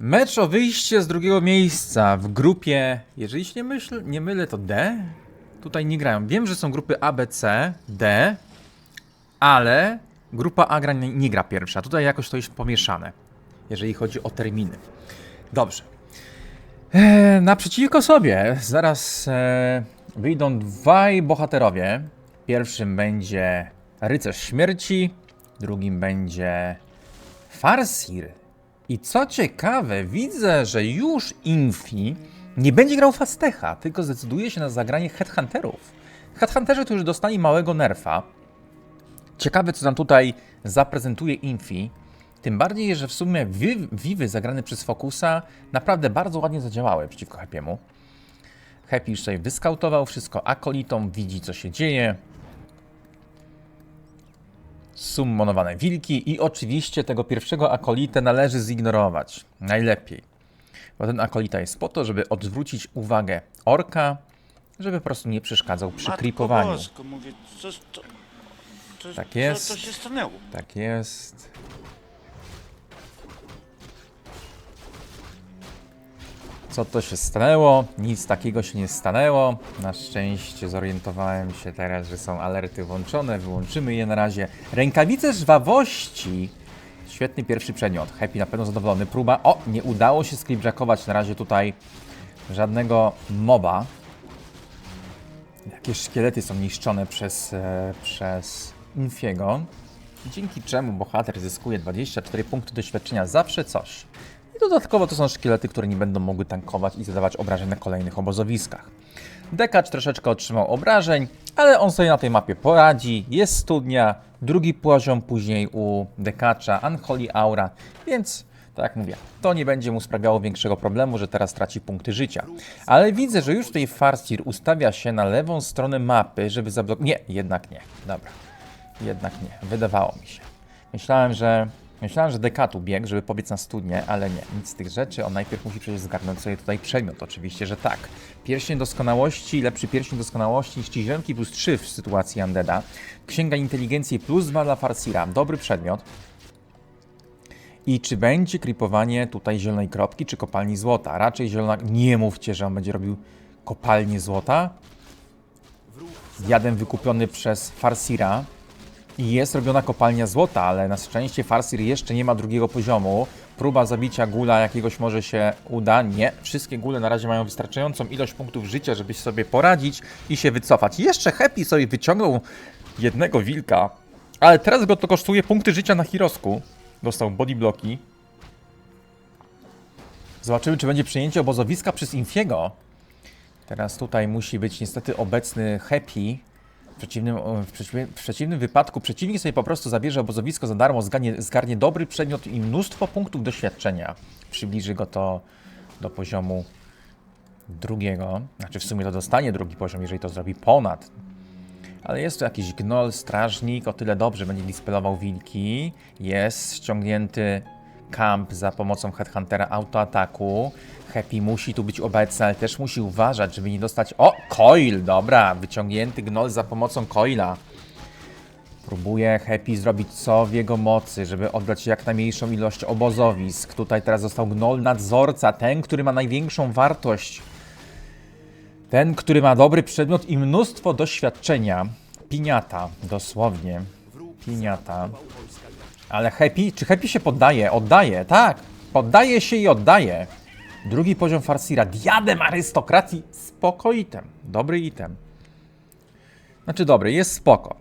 Mecz o wyjście z drugiego miejsca w grupie, jeżeli się nie, myśl, nie mylę, to D? Tutaj nie grają. Wiem, że są grupy A, B, C, D, ale grupa A gra, nie, gra pierwsza. Tutaj jakoś to jest pomieszane, jeżeli chodzi o terminy. Dobrze. E, naprzeciwko sobie zaraz e, wyjdą dwaj bohaterowie. Pierwszym będzie Rycerz Śmierci, drugim będzie Farsir. I co ciekawe, widzę, że już Infi nie będzie grał Fastecha, tylko zdecyduje się na zagranie Headhunterów. Headhunterzy to już dostali małego nerfa. Ciekawe, co nam tutaj zaprezentuje Infi. Tym bardziej, że w sumie Vivy zagrane przez Focusa naprawdę bardzo ładnie zadziałały przeciwko Happy'emu. Happy już sobie wyskautował wszystko akolitom, widzi co się dzieje. Summonowane wilki i oczywiście tego pierwszego akolitę należy zignorować. Najlepiej. Bo ten akolita jest po to, żeby odwrócić uwagę orka, żeby po prostu nie przeszkadzał przy Matko creepowaniu. Bosko, mówię, co, co, co, Tak Co jest. to się stanęło? Tak jest. Co to się stanęło? Nic takiego się nie stanęło. Na szczęście zorientowałem się teraz, że są alerty włączone. Wyłączymy je na razie. Rękawice żwawości. Świetny pierwszy przedmiot. Happy na pewno zadowolony. Próba. O, nie udało się sklipjackować na razie tutaj żadnego moba. Jakieś szkielety są niszczone przez, e, przez Infiego, dzięki czemu bohater zyskuje 24 punkty doświadczenia zawsze coś. Dodatkowo to są szkielety, które nie będą mogły tankować i zadawać obrażeń na kolejnych obozowiskach. Dekacz troszeczkę otrzymał obrażeń, ale on sobie na tej mapie poradzi. Jest studnia, drugi poziom później u Dekacza, Unholy Aura, więc tak jak mówię, to nie będzie mu sprawiało większego problemu, że teraz traci punkty życia. Ale widzę, że już tutaj Farsir ustawia się na lewą stronę mapy, żeby zablokować... Nie, jednak nie. Dobra. Jednak nie. Wydawało mi się. Myślałem, że... Myślałem, że Dekatu biegł, żeby pobiec na studnię, ale nie. Nic z tych rzeczy. On najpierw musi przecież zgarnąć sobie tutaj przedmiot. Oczywiście, że tak. Pierścień doskonałości, lepszy pierścień doskonałości, ściziemki plus 3 w sytuacji Undeada. Księga inteligencji plus 2 dla Farsira. Dobry przedmiot. I czy będzie kripowanie tutaj zielonej kropki, czy kopalni złota? Raczej zielona... Nie mówcie, że on będzie robił kopalnię złota. Jadem wykupiony przez Farsira. I jest robiona kopalnia złota, ale na szczęście Farsir jeszcze nie ma drugiego poziomu. Próba zabicia gula jakiegoś może się uda. Nie, wszystkie gule na razie mają wystarczającą ilość punktów życia, żeby sobie poradzić i się wycofać. Jeszcze Happy sobie wyciągnął jednego wilka, ale teraz go to kosztuje punkty życia na Hirosku. Dostał body bloki. Zobaczymy, czy będzie przyjęcie obozowiska przez Infiego. Teraz tutaj musi być niestety obecny Happy. Przeciwnym, w, przeciwnym, w przeciwnym wypadku przeciwnik sobie po prostu zabierze obozowisko za darmo, zgarnie, zgarnie dobry przedmiot i mnóstwo punktów doświadczenia. Przybliży go to do poziomu drugiego. Znaczy w sumie to dostanie drugi poziom, jeżeli to zrobi ponad. Ale jest tu jakiś gnoll, strażnik, o tyle dobrze będzie dispelował wilki. Jest ściągnięty kamp za pomocą Headhuntera autoataku. Happy musi tu być obecny, ale też musi uważać, żeby nie dostać... O, coil, dobra, wyciągnięty gnoll za pomocą coila. Próbuje Happy zrobić co w jego mocy, żeby oddać jak najmniejszą ilość obozowisk. Tutaj teraz został gnoll nadzorca, ten, który ma największą wartość. Ten, który ma dobry przedmiot i mnóstwo doświadczenia. Piniata, dosłownie. Piniata. Ale Happy, czy Happy się poddaje? Oddaje, tak. Poddaje się i oddaje. Drugi poziom Farsira. Diadem arystokracji. Spoko item. Dobry item. Znaczy dobry, jest spoko.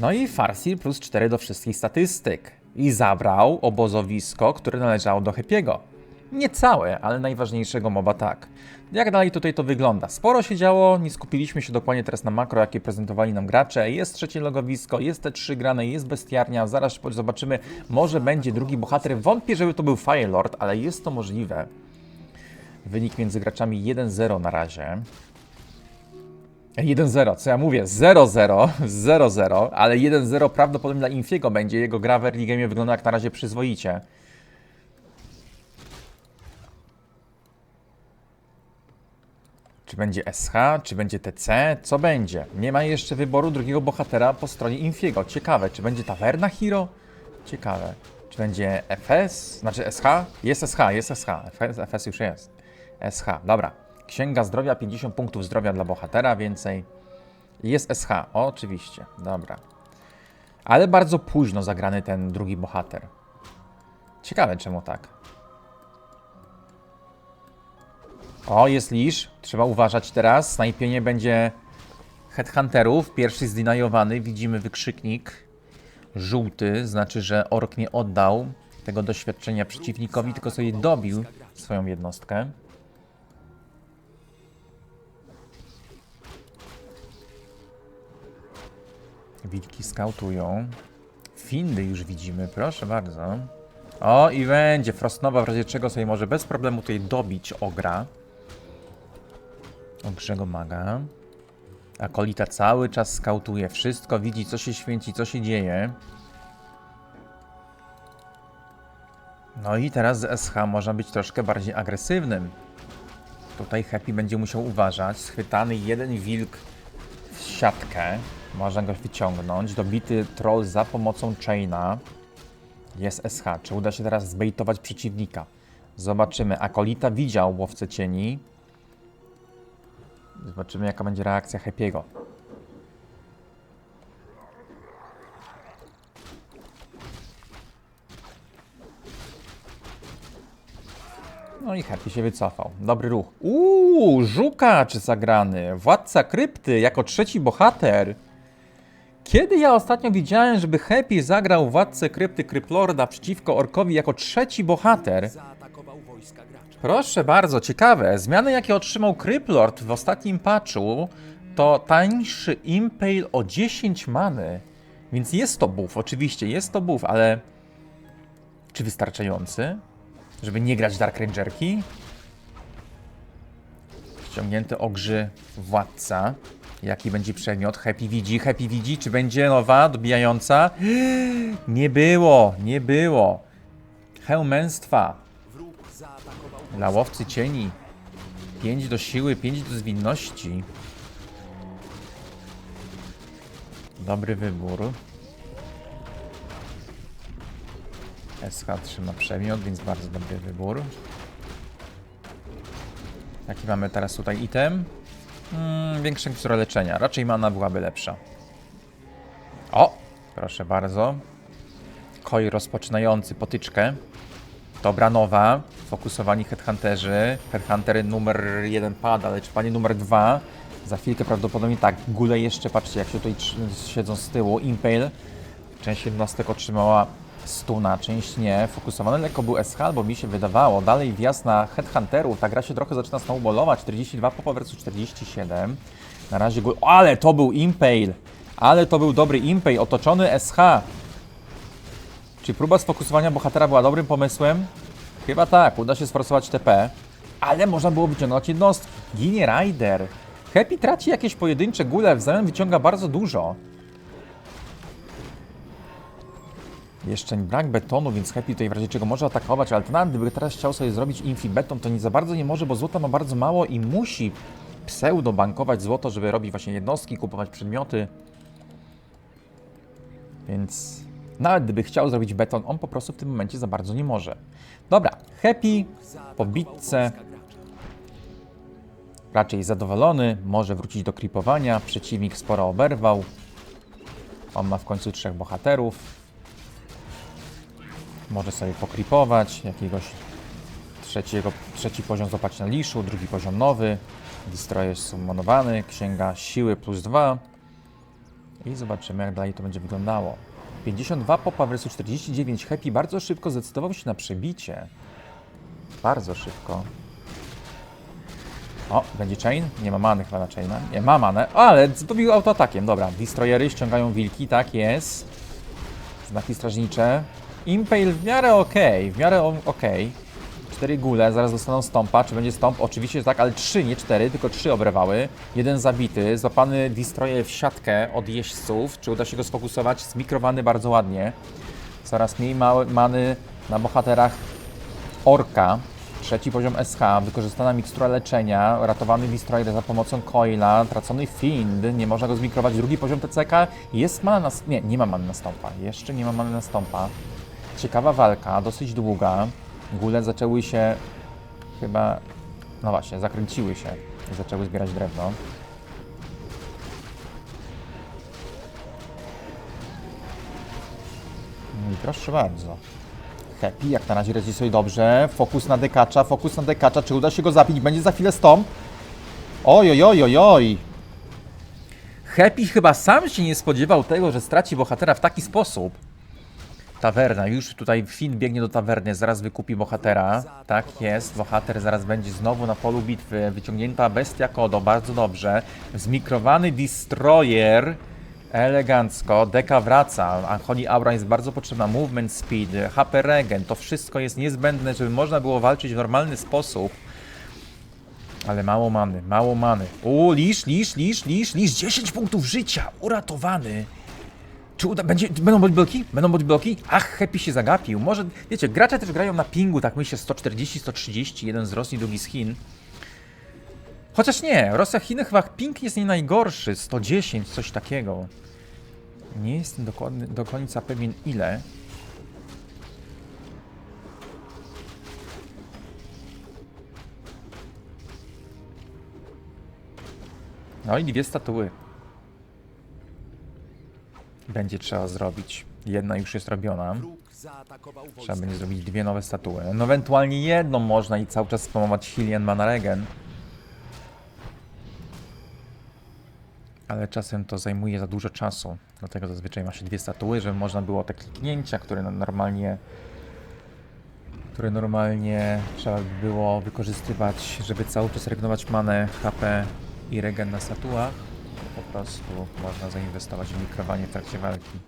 No i Farsir plus 4 do wszystkich statystyk. I zabrał obozowisko, które należało do Happy'ego. Nie całe, ale najważniejszego moba tak. Jak dalej tutaj to wygląda? Sporo się działo, nie skupiliśmy się dokładnie teraz na makro, jakie prezentowali nam gracze. Jest trzecie logowisko, jest te trzy grane, jest bestiarnia, zaraz zobaczymy, może będzie drugi bohater. Wątpię, żeby to był Firelord, ale jest to możliwe. Wynik między graczami 1-0 na razie. 1-0, co ja mówię? 0-0, 0-0, ale 1-0 prawdopodobnie dla Infiego będzie. Jego gra w early wygląda jak na razie przyzwoicie. Czy będzie SH, czy będzie TC, co będzie? Nie ma jeszcze wyboru drugiego bohatera po stronie Infiego. Ciekawe, czy będzie Taverna Hero? Ciekawe. Czy będzie FS, znaczy SH? Jest SH, jest SH. FS, FS już jest. SH, dobra. Księga zdrowia, 50 punktów zdrowia dla bohatera, więcej. Jest SH, oczywiście, dobra. Ale bardzo późno zagrany ten drugi bohater. Ciekawe czemu tak. O, jest lisz. Trzeba uważać teraz. Snajpienie będzie headhunterów. Pierwszy zdeniajowany. Widzimy wykrzyknik żółty. Znaczy, że ork nie oddał tego doświadczenia przeciwnikowi, tylko sobie dobił swoją jednostkę. Wilki skautują. Findy już widzimy, proszę bardzo. O, i będzie Frostnowa, w razie czego sobie może bez problemu tutaj dobić ogra. Ogrzego maga. Akolita cały czas skautuje wszystko, widzi co się święci, co się dzieje. No i teraz z SH można być troszkę bardziej agresywnym. Tutaj Happy będzie musiał uważać. Schwytany jeden wilk w siatkę. Można go wyciągnąć. Dobity troll za pomocą chaina. Jest SH. Czy uda się teraz zbejtować przeciwnika? Zobaczymy. Akolita widział łowcę cieni. Zobaczymy, jaka będzie reakcja Happy'ego. No i Happy się wycofał. Dobry ruch. Uuu, Żukacz zagrany. Władca krypty jako trzeci bohater. Kiedy ja ostatnio widziałem, żeby Happy zagrał Władcę krypty Kryplorda przeciwko Orkowi jako trzeci bohater? zaatakował wojska. Proszę bardzo, ciekawe. Zmiany, jakie otrzymał Kryplord w ostatnim patchu, to tańszy Impale o 10 many. Więc jest to buff, oczywiście, jest to buff, ale czy wystarczający, żeby nie grać Dark Rangerki? Ściągnięty ogrzy władca. Jaki będzie przedmiot? Happy widzi, Happy widzi. Czy będzie nowa, dobijająca? Nie było, nie było. Hełm męstwa. Wróg zaatakował Dla łowcy cieni. 5 do siły, 5 do zwinności. Dobry wybór. SH trzyma przemiot, więc bardzo dobry wybór. Jaki mamy teraz tutaj item? Mm, większe które leczenia. Raczej mana byłaby lepsza. O! Proszę bardzo. Koi rozpoczynający potyczkę. Dobra nowa, fokusowani headhunterzy. Headhunter numer jeden pada, lecz panie numer dwa. Za chwilkę prawdopodobnie tak. Gule jeszcze, patrzcie jak się tutaj siedzą z tyłu. Impale. Część jednostek otrzymała stuna, część nie. Fokusowany lekko był SH, bo mi się wydawało. Dalej wjazd na headhunterów. Ta gra się trochę zaczyna snowballować. 42 popa versus 47. Na razie gul... Ale to był Impale! Ale to był dobry Impale, otoczony SH. Czy próba sfokusowania bohatera była dobrym pomysłem? Chyba tak, uda się sforsować TP, ale można było wyciągnąć jednostki. Ginie Rider. Happy traci jakieś pojedyncze gule, w zamian wyciąga bardzo dużo. Jeszcze brak betonu, więc Happy tutaj w razie czego może atakować, ale nawet gdyby teraz chciał sobie zrobić infi-beton, to nie za bardzo nie może, bo złota ma bardzo mało i musi pseudo bankować złoto, żeby robić właśnie jednostki, kupować przedmioty. Więc nawet gdyby chciał zrobić beton, on po prostu w tym momencie za bardzo nie może. Dobra, Happy po bitce raczej zadowolony, może wrócić do kripowania, przeciwnik sporo oberwał. On ma w końcu trzech bohaterów. Może sobie pokripować, jakiegoś trzeciego, trzeci poziom złapać na liszu, drugi poziom nowy. Destroyer jest summonowany, księga siły plus 2. I zobaczymy jak dalej to będzie wyglądało. 52 popa versus 49 happy bardzo szybko zdecydował się na przebicie. Bardzo szybko. O, będzie chain? Nie ma many chyba na chaina. Nie, ma manę, ale zdobił autoatakiem. Dobra, destroyery ściągają wilki, tak jest. Znaki strażnicze. Impale w miarę okej, w miarę o- okej. Cztery gule, zaraz dostaną stompa. Czy będzie stomp? Oczywiście, tak, ale trzy, nie cztery, tylko trzy obrywały. Jeden zabity, złapany destroyer w siatkę od jeźdźców. Czy uda się go sfokusować? Zmikrowany bardzo ładnie. Coraz mniej małe, many na bohaterach Orka. Trzeci poziom SH, wykorzystana mikstura leczenia, ratowany destroyer za pomocą coila, tracony find, nie można go zmikrować. Drugi poziom TCK, jest mana na... Nie, nie ma many na stompa. Jeszcze nie ma many na stompa. Ciekawa walka, dosyć długa. Gule zaczęły się chyba... No właśnie, zakręciły się i zaczęły zbierać drewno. No i proszę bardzo. Happy jak na razie radzi sobie dobrze. Fokus na dekacza, fokus na dekacza. Czy uda się go zabić? Będzie za chwilę stąd. Oj, oj, oj, oj, oj. Happy chyba sam się nie spodziewał tego, że straci bohatera w taki sposób. Tawerna, już tutaj Finn biegnie do tawerny, zaraz wykupi bohatera. Tak jest, bohater zaraz będzie znowu na polu bitwy. Wyciągnięta bestia Kodo, bardzo dobrze. Zmikrowany Destroyer, elegancko. Deka wraca, a Honey Aura jest bardzo potrzebna. Movement Speed, HP Regen, to wszystko jest niezbędne, żeby można było walczyć w normalny sposób. Ale mało many, mało many. O, lisz, lisz, lisz, lisz, lisz, 10 punktów życia, uratowany. Czy uda, będzie, będą bodyblocki? Będą bodyblocki? Ach, Happy się zagapił. Może, wiecie, gracze też grają na pingu, tak myślę, 140, 130, jeden z Rosji, drugi z Chin. Chociaż nie, Rosja, Chiny chyba ping jest nie najgorszy, 110, coś takiego. Nie jestem dokładny, do końca pewien ile. No i dwie statuły. Będzie trzeba zrobić. Jedna już jest robiona. Trzeba będzie zrobić dwie nowe statuły. No ewentualnie jedną można i cały czas spamować Hylian Mana Regen. Ale czasem to zajmuje za dużo czasu. Dlatego zazwyczaj ma się dwie statuły, żeby można było te kliknięcia, które no- normalnie które normalnie trzeba by było wykorzystywać, żeby cały czas regnować manę, HP i regen na statuach. Po prostu można zainwestować w mikrowanie w trakcie walki.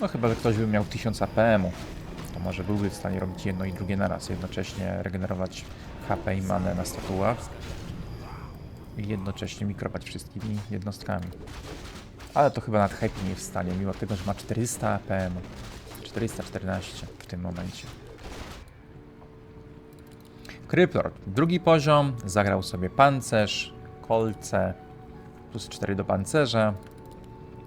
No chyba, że ktoś by miał 1000 APM-u, to może byłby w stanie robić jedno i drugie naraz, jednocześnie regenerować HP i manę na statuach i jednocześnie mikrować wszystkimi jednostkami. Ale to chyba nad Happy nie w stanie, mimo tego, że ma 400 APM. 414 w tym momencie. Kryplord, drugi poziom, zagrał sobie pancerz, kolce, plus 4 do pancerza.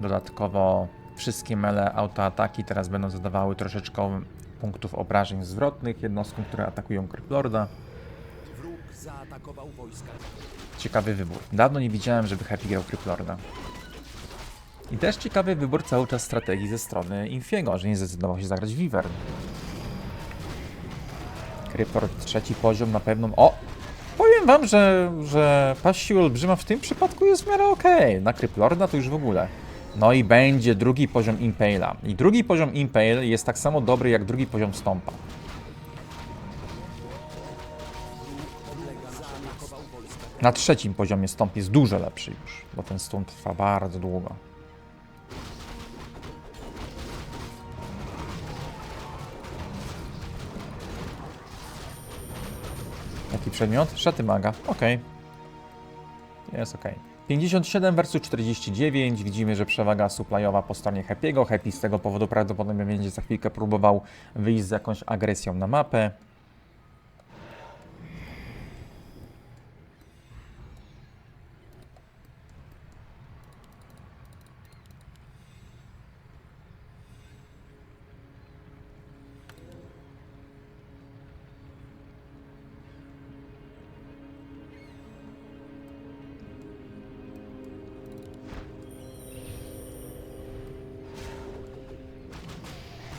Dodatkowo wszystkie mele autoataki teraz będą zadawały troszeczkę punktów obrażeń zwrotnych jednostkom, które atakują Kryplorda. Ciekawy wybór. Dawno nie widziałem, żeby Happy grał Kryplorda. I też ciekawy wybór cały czas strategii ze strony Infiego, że nie zdecydował się zagrać Wyvern. Kryplord trzeci poziom na pewno... O! Powiem wam, że, że pas siły olbrzyma w tym przypadku jest w miarę okej. Na Kryplorda to już w ogóle. No i będzie drugi poziom Impale'a. I drugi poziom Impale jest tak samo dobry jak drugi poziom Stompa. Na trzecim poziomie Stomp jest dużo lepszy już, bo ten stun trwa bardzo długo. Przedmiot? Szaty maga. Okej. Jest okej. 57 versus 49. Widzimy, że przewaga supplyowa po stronie Happy'ego. Happy z tego powodu prawdopodobnie będzie za chwilkę próbował wyjść z jakąś agresją na mapę.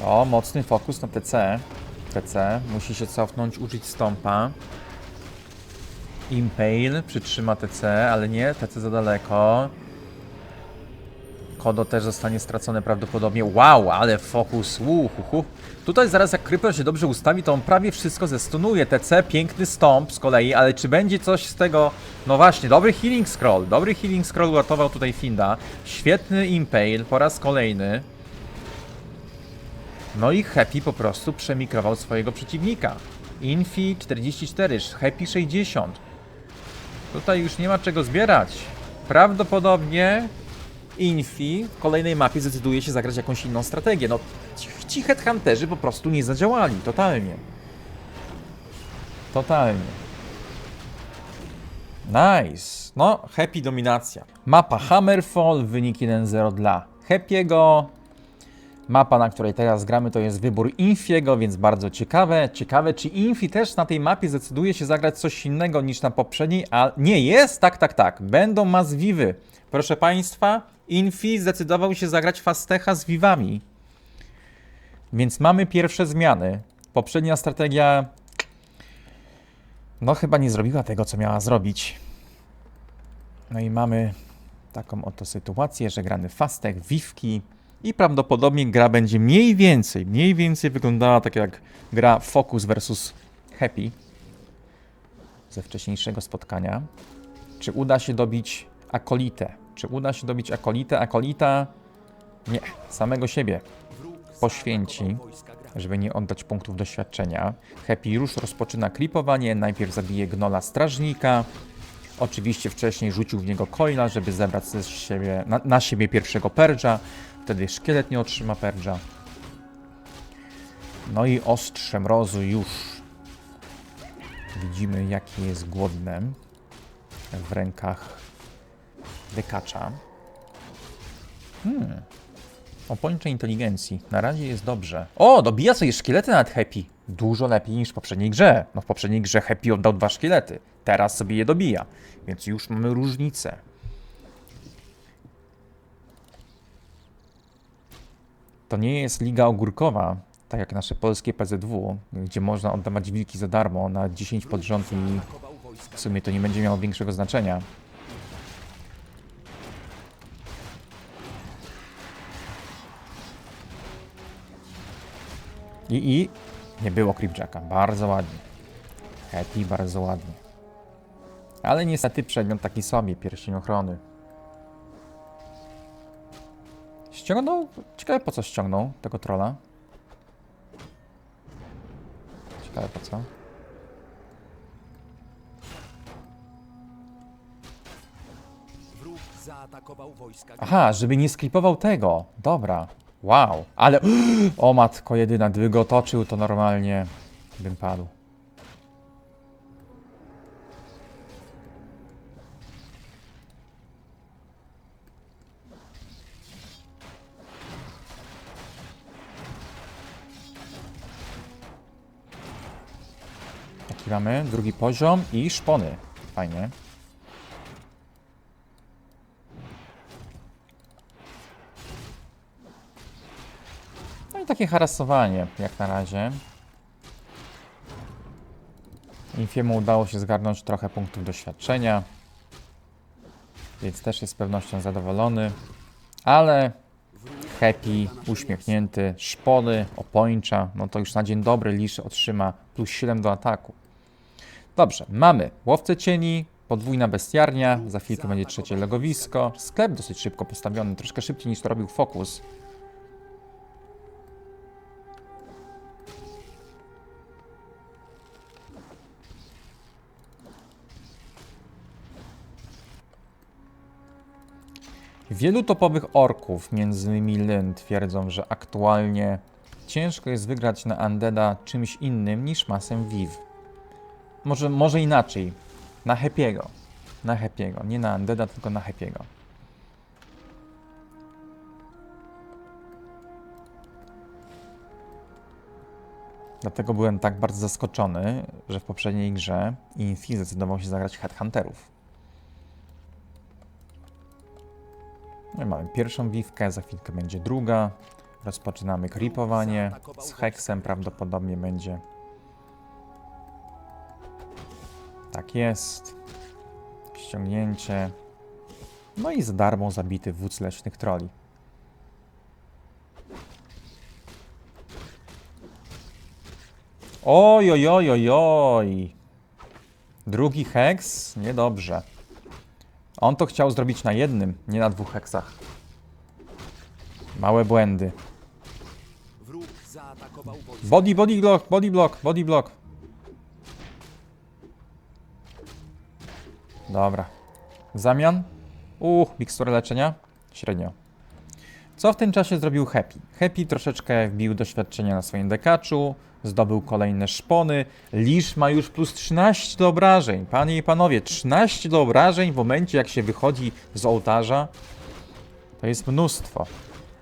O, mocny fokus na TC. TC musi się cofnąć, użyć stompa. Impale przytrzyma TC, ale nie, TC za daleko. Kodo też zostanie stracone prawdopodobnie. Wow, ale fokus. Uhuhu. Tutaj zaraz jak Creeper się dobrze ustawi, to on prawie wszystko zestunuje. TC, piękny stomp z kolei, ale czy będzie coś z tego... No właśnie, dobry healing scroll. Dobry healing scroll uratował tutaj Finda. Świetny Impale po raz kolejny. No i Happy po prostu przemikrował swojego przeciwnika. Infi 44, Happy 60. Tutaj już nie ma czego zbierać. Prawdopodobnie Infi w kolejnej mapie zdecyduje się zagrać jakąś inną strategię. No, ci, ci headhunterzy po prostu nie zadziałali, totalnie. Totalnie. Nice. No, Happy dominacja. Mapa Hammerfall, wynik 1-0 dla Happy'ego. Mapa, na której teraz gramy, to jest wybór Infiego, więc bardzo ciekawe. Ciekawe, czy Infi też na tej mapie zdecyduje się zagrać coś innego niż na poprzedniej, a nie jest? Tak, tak, tak. Będą Mazwiwy. Proszę Państwa, Infi zdecydował się zagrać Fastecha z Vivami. Więc mamy pierwsze zmiany. Poprzednia strategia no chyba nie zrobiła tego, co miała zrobić. No i mamy taką oto sytuację, że grany Fastek, Vivki i prawdopodobnie gra będzie mniej więcej, mniej więcej wyglądała tak jak gra Focus versus Happy ze wcześniejszego spotkania. Czy uda się dobić Akolitę? Czy uda się dobić Akolitę? Akolita nie, samego siebie poświęci, żeby nie oddać punktów doświadczenia. Happy już rozpoczyna klipowanie, najpierw zabije gnola strażnika. Oczywiście wcześniej rzucił w niego coila, żeby zebrać ze siebie, na, na siebie pierwszego perdża. Wtedy szkielet nie otrzyma perdża. No i ostrze mrozu już widzimy jakie jest głodne w rękach dekacza. Hmm. O inteligencji. Na razie jest dobrze. O, dobija sobie szkielety nad Happy. Dużo lepiej niż w poprzedniej grze. No w poprzedniej grze Happy oddał dwa szkielety. Teraz sobie je dobija. Więc już mamy różnicę. To nie jest liga ogórkowa, tak jak nasze polskie PZW, gdzie można oddawać wilki za darmo na 10 pod rząd i w sumie to nie będzie miało większego znaczenia. I, i nie było Creepjacka. Bardzo ładnie. Happy, bardzo ładnie. Ale niestety przedmiot taki sobie, pierścień ochrony. Ściągnął? Ciekawe po co ściągnął tego trolla. Ciekawe po co. Aha, żeby nie sklipował tego. Dobra. Wow. Ale. O matko jedyna, gdyby go otoczył, to normalnie bym padł. Mamy, drugi poziom i szpony. Fajnie. No i takie harasowanie, jak na razie. Infiemu udało się zgarnąć trochę punktów doświadczenia, więc też jest z pewnością zadowolony. Ale happy, uśmiechnięty, szpony, opończa, no to już na dzień dobry Lisz otrzyma plus 7 do ataku. Dobrze, mamy łowcę cieni, podwójna bestiarnia, za chwilkę będzie trzecie legowisko, sklep dosyć szybko postawiony, troszkę szybciej niż to robił Focus. Wielu topowych orków, między innymi Lyn, twierdzą, że aktualnie ciężko jest wygrać na Undeada czymś innym niż masem Viv. Może, może inaczej. Na Happy'ego. Na Happy'ego. Nie na Undeada, tylko na Happy'ego. Dlatego byłem tak bardzo zaskoczony, że w poprzedniej grze Infi zdecydował się zagrać Headhunterów. No mamy pierwszą wiwkę, za chwilkę będzie druga. Rozpoczynamy creepowanie. Z heksem prawdopodobnie będzie. Tak jest. Ściągnięcie. No i za darmo zabity wódz leśnych troli. Oj, oj, oj, oj, oj. Drugi heks? Niedobrze. On to chciał zrobić na jednym, nie na dwóch heksach. Małe błędy. Body, body block, body block, body block. Dobra. W zamian? Uch, miksturę leczenia? Średnio. Co w tym czasie zrobił Happy? Happy troszeczkę wbił doświadczenia na swoim dekaczu, zdobył kolejne szpony. Lisz ma już plus 13 do obrażeń. Panie i panowie, 13 do obrażeń w momencie jak się wychodzi z ołtarza. To jest mnóstwo.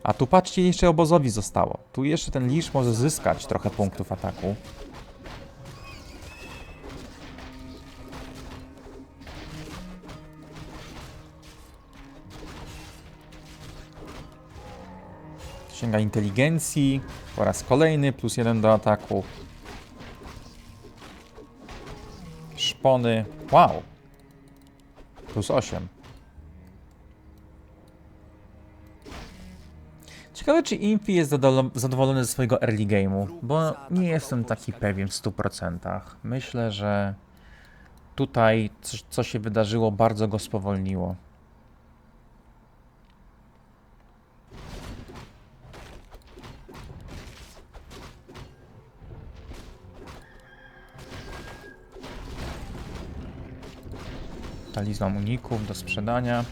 A tu patrzcie, jeszcze obozowi zostało. Tu jeszcze ten lisz może zyskać trochę punktów ataku. Sięga inteligencji. Po raz kolejny, plus jeden do ataku. Szpony. Wow. Plus 8. Ciekawe, czy Impi jest zadowolony ze swojego early game'u, bo nie jestem taki pewien w 100%. Myślę, że tutaj co się wydarzyło, bardzo go spowolniło. Talizman uników do sprzedania.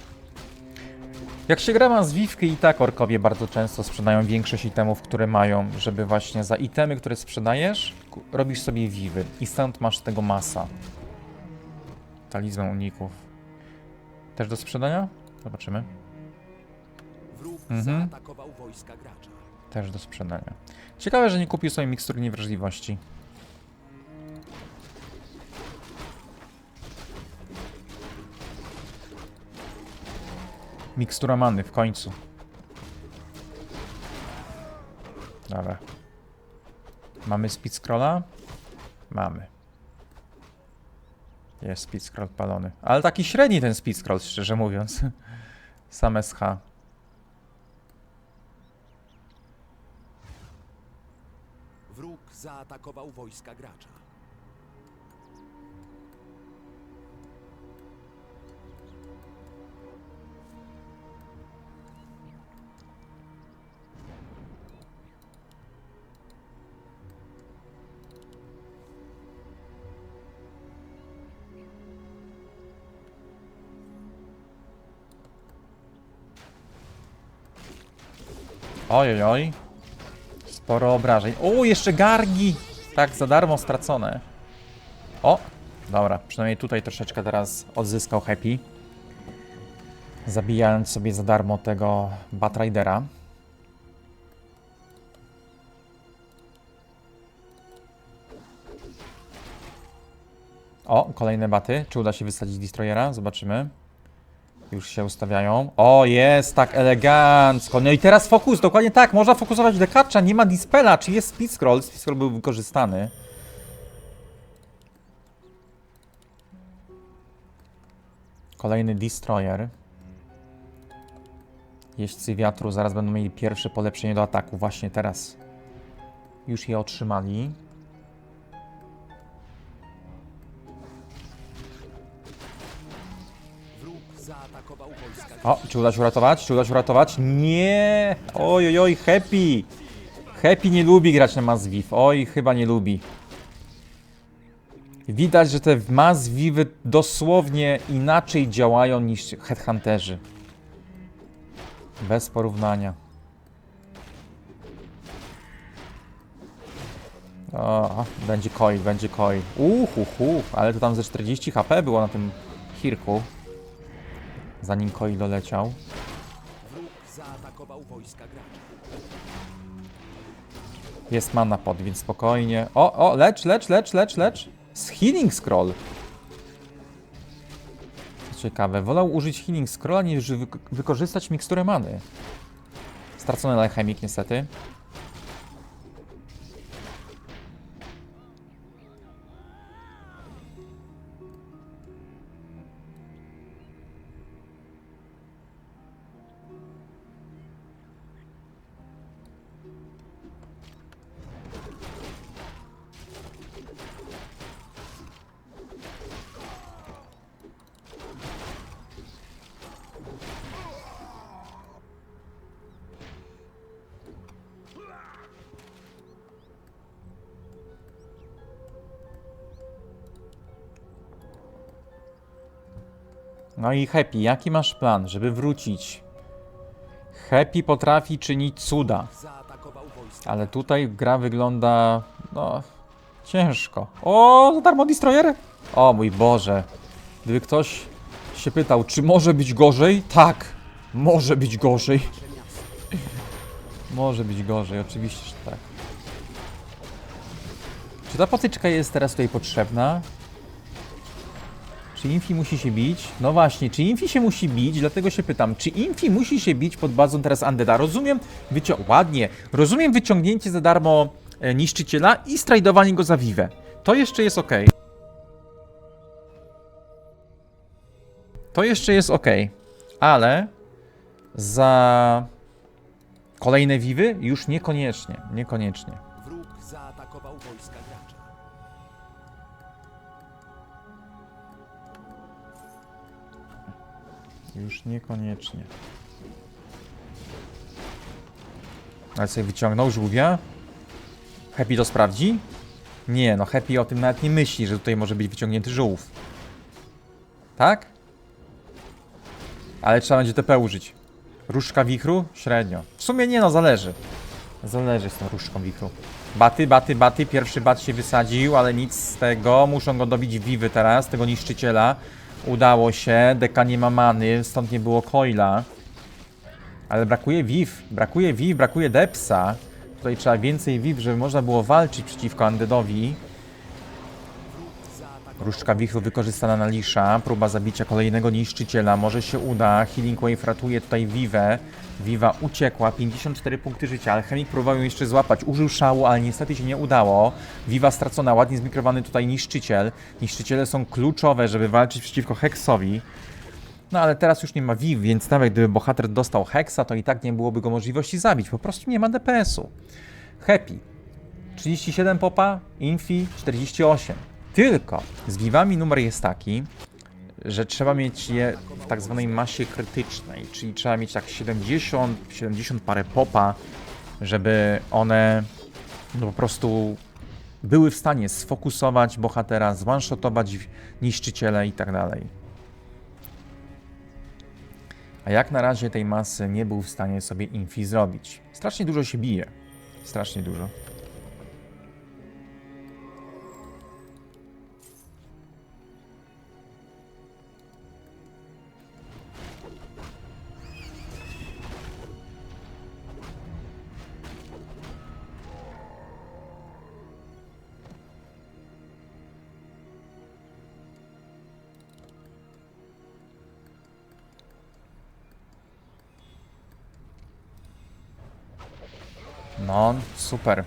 Jak się gra ma zwiwki i tak orkowie bardzo często sprzedają większość itemów, które mają, żeby właśnie za itemy, które sprzedajesz, robisz sobie wiwy i stąd masz tego masa. Talizman uników. Też do sprzedania? Zobaczymy. Mhm. Też do sprzedania. Ciekawe, że nie kupił sobie mikstury niewrażliwości. Mikstura many w końcu. Dobra. Mamy speed scrolla? Mamy. Jest speed scroll palony. Ale taki średni ten speed scroll, szczerze mówiąc. Sam SH. Wróg zaatakował wojska gracza. Oj, oj, oj. Sporo obrażeń. O, jeszcze gargi! Tak, za darmo stracone. O, dobra, przynajmniej tutaj troszeczkę teraz odzyskał Happy. Zabijając sobie za darmo tego Batridera. O, kolejne baty. Czy uda się wysadzić Destroyera? Zobaczymy. Już się ustawiają. O, jest, tak elegancko. No i teraz fokus, dokładnie tak. Można fokusować dekacza, nie ma dispela. Czy jest speed scroll? Speed scroll był wykorzystany. Kolejny destroyer. Jeźdźcy wiatru zaraz będą mieli pierwsze polepszenie do ataku. Właśnie teraz. Już je otrzymali. O, czy uda się uratować? Czy uda się uratować? Nie! Oj, oj, oj, Happy! Happy nie lubi grać na Mazwiw. Oj, chyba nie lubi. Widać, że te Mazwiwy dosłownie inaczej działają niż Headhunterzy. Bez porównania. O, będzie coil, będzie coil. Uhuhu, ale to tam ze 40 HP było na tym Hirku. Zanim coil doleciał. Jest mana pod, więc spokojnie. O, o, lecz, lecz, lecz, lecz, lecz. Z healing scroll. Ciekawe, wolał użyć healing scrolla niż wyk wykorzystać miksturę many. Stracony alchemik niestety. No i Happy, jaki masz plan, żeby wrócić? Happy potrafi czynić cuda. Ale tutaj gra wygląda, no, ciężko. O, za darmo Destroyer? O mój Boże. Gdyby ktoś się pytał, czy może być gorzej? Tak, może być gorzej. Może być gorzej, oczywiście, że tak. Czy ta potyczka jest teraz tutaj potrzebna? Czy Infi musi się bić? No właśnie, czy Infi się musi bić? Dlatego się pytam, czy Infi musi się bić pod bazą teraz Undeada? Rozumiem, wycią... ładnie, rozumiem wyciągnięcie za darmo e, niszczyciela i strajdowanie go za Vivę. To jeszcze jest ok. To jeszcze jest ok, ale za kolejne Vivy już niekoniecznie, niekoniecznie. Już niekoniecznie. Ale sobie wyciągnął żółwia? Happy to sprawdzi? Nie, no Happy o tym nawet nie myśli, że tutaj może być wyciągnięty żółw. Tak? Ale trzeba będzie TP użyć. Różdżka wichru? Średnio. W sumie nie no, zależy. Zależy z tą różdżką wichru. Baty, baty, baty. Pierwszy bat się wysadził, ale nic z tego. Muszą go dobić Wiwy teraz, tego niszczyciela. Udało się. Deka nie ma many, stąd nie było Coila. Ale brakuje Viv, brakuje Viv, brakuje Depsa. Tutaj trzeba więcej Viv, żeby można było walczyć przeciwko Undeadowi. Różdżka wichru wykorzystana na Lisza. Próba zabicia kolejnego niszczyciela. Może się uda. Healing Wave ratuje tutaj Vivę. Viva uciekła. 54 punkty życia, ale chemik próbował ją jeszcze złapać. Użył szału, ale niestety się nie udało. Viva stracona. Ładnie zmikrowany tutaj niszczyciel. Niszczyciele są kluczowe, żeby walczyć przeciwko Hexowi. No ale teraz już nie ma Viv, więc nawet gdyby bohater dostał Hexa, to i tak nie byłoby go możliwości zabić. Po prostu nie ma DPS-u. Happy. 37 popa, Infi 48. Tylko z Vivami numer jest taki, że trzeba mieć je w tak zwanej masie krytycznej, czyli trzeba mieć tak 70, 70 parę popa, żeby one no po prostu były w stanie sfokusować bohatera, zwanshotować niszczyciele i tak dalej. A jak na razie tej masy nie był w stanie sobie Infi zrobić. Strasznie dużo się bije. Strasznie dużo. No, super.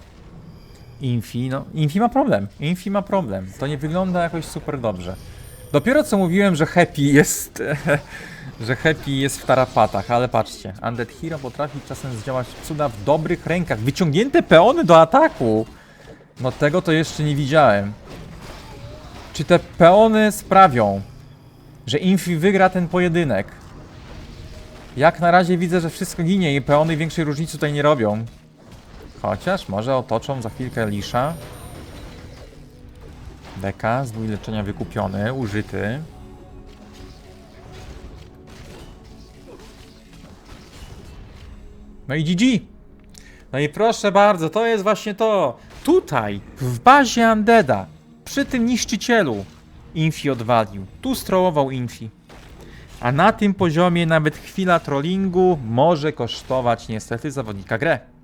Infi, no, Infi ma problem. Infi ma problem. To nie wygląda jakoś super dobrze. Dopiero co mówiłem, że Happy jest. że Happy jest w tarapatach, ale patrzcie. Undead Hero potrafi czasem zdziałać cuda w dobrych rękach. Wyciągnięte peony do ataku! No tego to jeszcze nie widziałem. Czy te peony sprawią, że Infi wygra ten pojedynek? Jak na razie widzę, że wszystko ginie i peony większej różnicy tutaj nie robią. Chociaż może otoczą za chwilkę Lisza. Deka, zwój leczenia wykupiony, użyty. No i GG. No i proszę bardzo, to jest właśnie to. Tutaj, w bazie Undeada, przy tym niszczycielu, Infi odwalił. Tu strołował Infi. A na tym poziomie nawet chwila trollingu może kosztować niestety zawodnika grę.